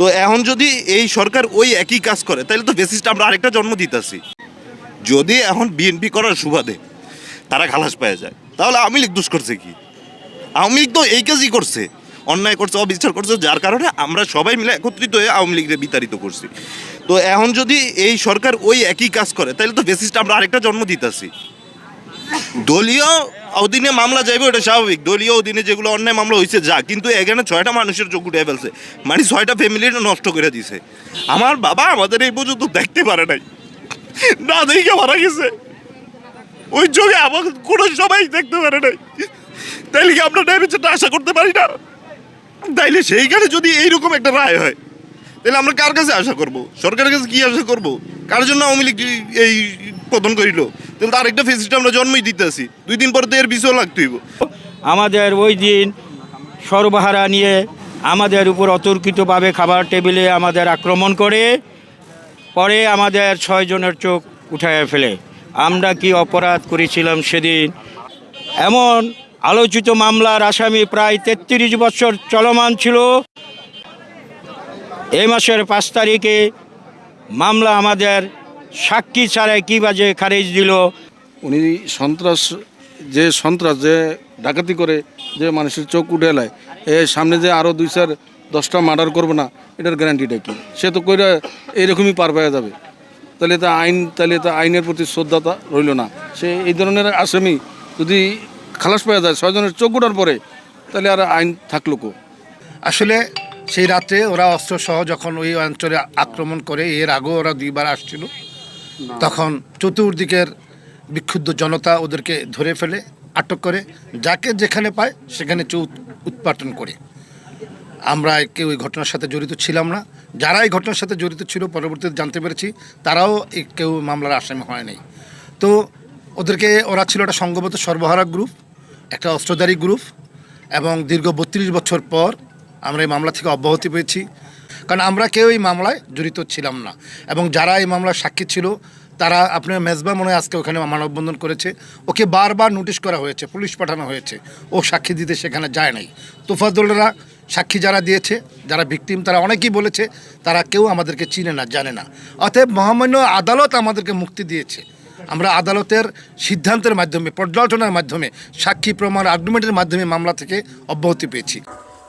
তো এখন যদি এই সরকার ওই একই কাজ করে, তাহলে তো বেসিসটা আমরা আরেকটা জন্ম দিতেছি। যদি এখন বিএনপি করার সুবাদে তারা খালাস পেয়ে যায়, তাহলে আওয়ামী লীগ দোষ করছে কি? আওয়ামী লীগ তো এই কাজই করছে, অন্যায় করছে, অবিচার করছে, যার কারণে আমরা সবাই মিলে একত্রিত হয়ে আওয়ামী লীগকে বিতাড়িত করছি। তো এখন যদি এই সরকার ওই একই কাজ করে, তাহলে তো বেসিসটা আমরা আরেকটা জন্ম দিতেছি। দলীয় অধীনে মামলা যাইবে, ওটা স্বাভাবিক। দলীয় অধীনে যেগুলো অন্যায় মামলা হয়েছে যা। কিন্তু এখানে ছয়টা মানুষের চোখ উঠে ফেলছে। মানে ছয়টা ফ্যামিলির নষ্ট করে দিছে। আমার বাবা আমাদের এই পর্যন্ত দেখতে পারে নাই। না দেখে মারা গেছে। ওই চোখে আমার কোনো সবাই দেখতে পারে নাই। তাইলে কি আমরা ন্যায় আশা করতে পারি না? তাইলে সেইখানে যদি এইরকম একটা রায় হয় তাহলে আমরা কার কাছে আশা করব? সরকারের কাছে কি আশা করব? কার জন্য আওয়ামী লীগ এই পতন করিল? তাহলে আরেকটা ফেসিলিটি আমরা জন্মই দিতে আসি দুই দিন পর তো এর বিষয় লাগতেইব আমাদের ওই দিন সর্বহারা নিয়ে আমাদের উপর অতর্কিতভাবে খাবার টেবিলে আমাদের আক্রমণ করে, পরে আমাদের ছয়জনের চোখ উঠায় ফেলে। আমরা কি অপরাধ করেছিলাম সেদিন? এমন আলোচিত মামলার আসামি প্রায় তেত্রিশ বছর চলমান ছিল। এই মাসের পাঁচ তারিখে মামলা আমাদের সাক্ষী ছাড়াই কী বাজে খারিজ দিল? উনি সন্ত্রাস যে সন্ত্রাস যে ডাকাতি করে যে মানুষের চোখ উঠে এলায় এ সামনে যে আরও দুই চার দশটা মার্ডার করব না এটার গ্যারান্টিটা কি? সে তো কইরা এরকমই পার পাওয়া যাবে। তাহলে তা আইন তাহলে তা আইনের প্রতি শ্রদ্ধাতা রইল না। সে এই ধরনের আসামি যদি খালাস পাওয়া যায় ছয়জনের চোখ উঠার পরে তাহলে আর আইন থাকল কো? আসলে সেই রাতে ওরা অস্ত্র সহ যখন ওই অঞ্চলে আক্রমণ করে এর আগেও ওরা দুইবার আসছিল। তখন চতুর্দিকের বিক্ষুব্ধ জনতা ওদেরকে ধরে ফেলে, আটক করে, যাকে যেখানে পায় সেখানে চৌ উৎপাটন করে। আমরা কেউ ওই ঘটনার সাথে জড়িত ছিলাম না। যারা এই ঘটনার সাথে জড়িত ছিল, পরবর্তীতে জানতে পেরেছি, তারাও কেউ মামলার আসামি হয়নি তো ওদেরকে, ওরা ছিল একটা সংঘবদ্ধ সর্বহারা গ্রুপ, একটা অস্ত্রধারী গ্রুপ এবং দীর্ঘ বত্রিশ বছর পর আমরা এই মামলা থেকে অব্যাহতি পেয়েছি। কারণ আমরা কেউ এই মামলায় জড়িত ছিলাম না। এবং যারা এই মামলার সাক্ষী ছিল, তারা আপনার মেজবা মনে আজকে ওখানে মানববন্ধন করেছে। ওকে বারবার নোটিশ করা হয়েছে, পুলিশ পাঠানো হয়েছে। ও সাক্ষী দিতে সেখানে যায় নাই। তোফাজুলরা সাক্ষী যারা দিয়েছে, যারা ভিকটিম তারা অনেকেই বলেছে, তারা কেউ আমাদেরকে চিনে না, জানে না। অতএব মহামান্য আদালত আমাদেরকে মুক্তি দিয়েছে। আমরা আদালতের সিদ্ধান্তের মাধ্যমে, পর্যালোচনার মাধ্যমে, সাক্ষী প্রমাণ আর্গুমেন্টের মাধ্যমে মামলা থেকে অব্যাহতি পেয়েছি।